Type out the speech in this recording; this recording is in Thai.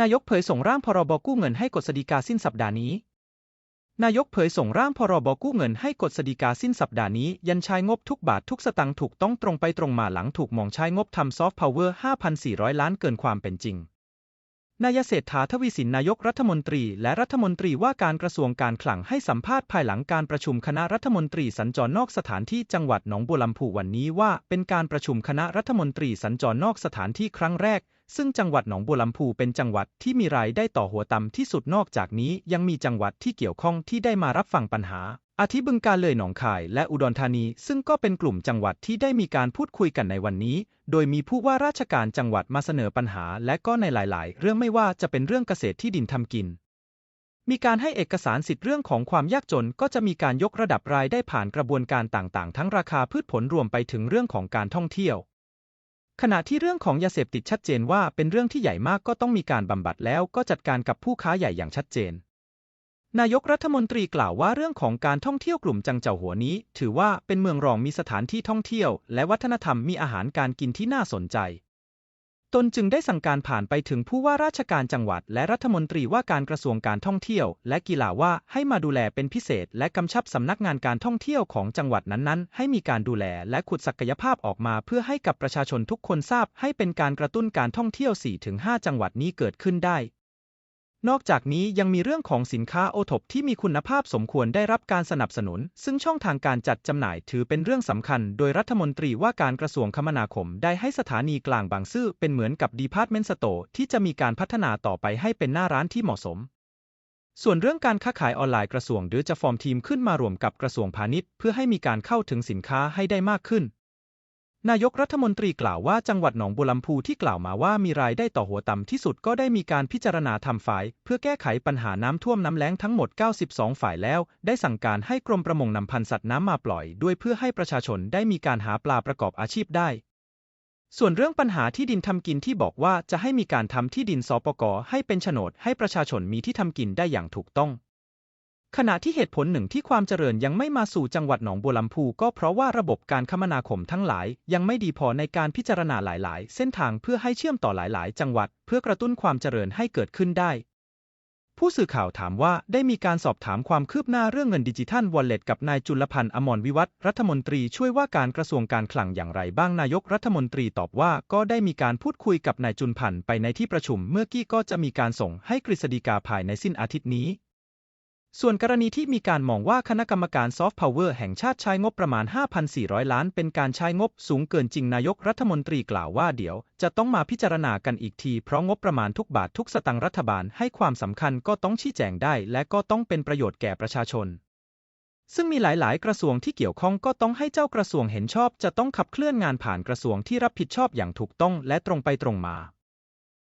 นายกเผยส่งร่างพรบกู้เงินให้กฤษฎีกาสิ้นสัปดาห์นี้ นายกเผยส่งร่างพรบกู้เงินให้กฤษฎีกาสิ้นสัปดาห์นี้ ยันใช้งบทุกบาททุกสตางค์ถูกต้องตรงไปตรงมาหลังถูกมองใช้งบทำซอฟต์พาวเวอร์ 5,400 ล้านเกินความเป็นจริง นายเศรษฐาทวีสินนายกรัฐมนตรี และรัฐมนตรีว่าการกระทรวงการคลังให้สัมภาษณ์ภายหลังการประชุมคณะรัฐมนตรีสัญจรนอกสถานที่จังหวัดหนองบัวลำพูวันนี้ว่า เป็นการประชุมคณะรัฐมนตรีสัญจรนอกสถานที่ครั้งแรก ซึ่งจังหวัดหนองบัวลำพูเป็นจังหวัดที่มีรายได้ต่อหัวต่ำที่สุดนอกจากนี้ยังมีจังหวัดที่เกี่ยวข้องที่ได้มารับฟังปัญหา อาทิบึงการเลยหนองคายและอุดรธานี ซึ่งก็เป็นกลุ่มจังหวัดที่ได้มีการพูดคุยกันในวันนี้ โดยมีผู้ว่าราชการจังหวัดมาเสนอปัญหา และก็ในหลาย ๆ เรื่องไม่ว่าจะเป็นเรื่องเกษตรที่ดินทำกินมีการให้เอกสารสิทธิ์เรื่องของความยากจนก็จะมีการยกระดับรายได้ผ่านกระบวนการต่าง ๆ ทั้งราคาพืชผลรวมไปถึงเรื่องของการท่องเที่ยว ขณะที่เรื่องของยาเสพติดชัดเจนว่าเป็นเรื่องที่ใหญ่มากก็ต้องมีการบำบัดแล้วก็จัดการกับผู้ค้าใหญ่อย่างชัดเจน นายกรัฐมนตรีกล่าวว่าเรื่องของการท่องเที่ยวกลุ่มจังเจ้าหัวนี้ ถือว่าเป็นเมืองรองมีสถานที่ท่องเที่ยว และวัฒนธรรมมีอาหารการกินที่น่าสนใจ ตนจึงได้สั่งการผ่านไปถึงผู้ว่าราชการจังหวัด และรัฐมนตรีว่าการกระทรวงการท่องเที่ยว และกีฬาว่าให้มาดูแลเป็นพิเศษ และกำชับสำนักงานการท่องเที่ยวของจังหวัดนั้นๆ ให้มีการดูแลและขุดศักยภาพออกมา เพื่อให้กับประชาชนทุกคนทราบ ให้เป็นการกระตุ้นการท่องเที่ยว 4-5 จังหวัดนี้เกิดขึ้นได้ นอกจากนี้ยังมีเรื่องของสินค้าโอทบที่มีคุณภาพสมควรได้รับการสนับสนุน ซึ่งช่องทางการจัดจำหน่ายถือเป็นเรื่องสำคัญ โดยรัฐมนตรีว่าการกระทรวงคมนาคมได้ให้สถานีกลางบางซื่อเป็นเหมือนกับดีพาร์ตเมนต์สโตร์ที่จะมีการพัฒนาต่อไปให้เป็นหน้าร้านที่เหมาะสม ส่วนเรื่องการค้าขายออนไลน์กระทรวงหรือจะฟอร์มทีมขึ้นมารวมกับกระทรวงพาณิชย์ เพื่อให้มีการเข้าถึงสินค้าให้ได้มากขึ้น นายกรัฐมนตรีกล่าวว่าจังหวัดหนองบัวลำพูที่กล่าวมาว่ามีรายได้ต่อหัวต่ำที่สุดก็ได้มีการพิจารณาทำฝ่าย เพื่อแก้ไขปัญหาน้ำท่วมน้ำแล้งทั้งหมด 92 ฝ่ายแล้ว ได้สั่งการให้กรมประมงนำพันธุ์สัตว์น้ำมาปล่อย ด้วยเพื่อให้ประชาชนได้มีการหาปลาประกอบอาชีพได้ ส่วนเรื่องปัญหาที่ดินทำกินที่บอกว่าจะให้มีการทำที่ดินสปกให้เป็นโฉนดให้ประชาชนมีที่ทำกินได้อย่างถูกต้อง ขณะที่เหตุผลหนึ่งที่ความเจริญยังไม่มาสู่จังหวัดหนองบัวลำพูก็เพราะว่าระบบการคมนาคมทั้งหลาย ยังไม่ดีพอในการพิจารณาหลาย ๆ เส้นทางเพื่อให้เชื่อมต่อหลาย ๆ จังหวัด เพื่อกระตุ้นความเจริญให้เกิดขึ้นได้ ผู้สื่อข่าวถามว่าได้มีการสอบถามความคืบหน้าเรื่องเงินดิจิทัลวอลเล็ตกับนายจุลพันธ์อมรวิวัฒรัฐมนตรีช่วยว่าการกระทรวงการคลังอย่างไรบ้างนายกรัฐมนตรีตอบว่าก็ได้มีการพูดคุยกับนายจุลพันธ์ไปในที่ประชุม เมื่อกี้ก็จะมีการส่งให้กฤษฎีกาภายในสิ้นอาทิตย์นี้ ส่วนกรณีที่มีการมองว่าคณะกรรมการซอฟต์พาวเวอร์แห่งชาติใช้งบประมาณ 5,400 ล้าน เป็นการใช้งบสูงเกินจริงนายกรัฐมนตรีกล่าวว่าเดี๋ยว จะต้องมาพิจารณากันอีกที เพราะงบประมาณทุกบาททุกสตางค์รัฐบาลให้ความสำคัญก็ต้องชี้แจงได้ และก็ต้องเป็นประโยชน์แก่ประชาชน ซึ่งมีหลาย ๆ กระทรวงที่เกี่ยวข้องก็ต้องให้เจ้ากระทรวงเห็นชอบ จะต้องขับเคลื่อนงานผ่านกระทรวงที่รับผิดชอบอย่างถูกต้องและตรงไปตรงมา